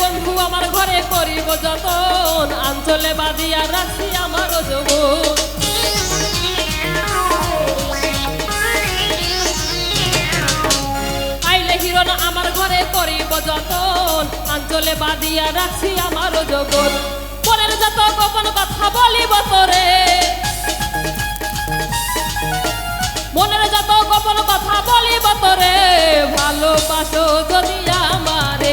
বন্ধু, আমার ঘরে করিব যতন। আঞ্চলে বাদিয়া রাখি আমার যৌবন। আইলে হিরণ, আমার ঘরে করিব যতন। আঞ্চলে বাদিয়া রাখছি আমার জগৎ মনের যত গোপন কথা বলিব তোরে। মনের যত গোপন কথা বলিব তোরে। ভালোবাসো যদি আমার।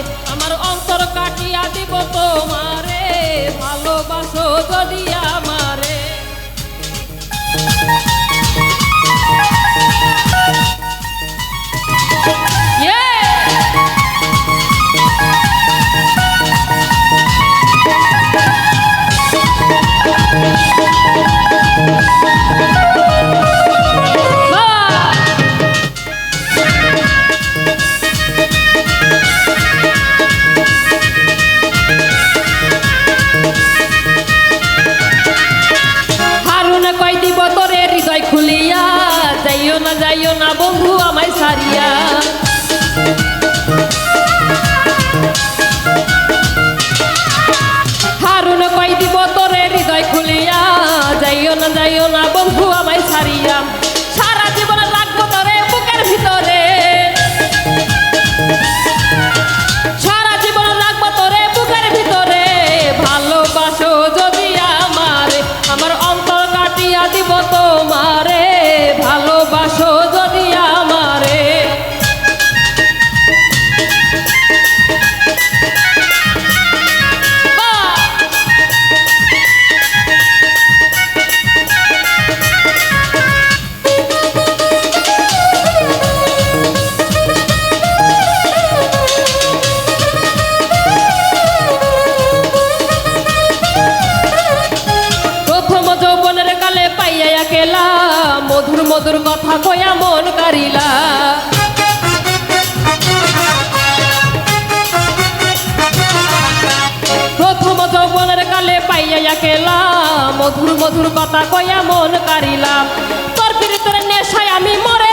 মধুর মধুর কথা কয়া মন কারিলা প্রথম যৌবনের কালে পাইয়া একেলা, মধুর মধুর কথা কয়া মন কারিলা তোর পিড়িতের নেশায় আমি মরে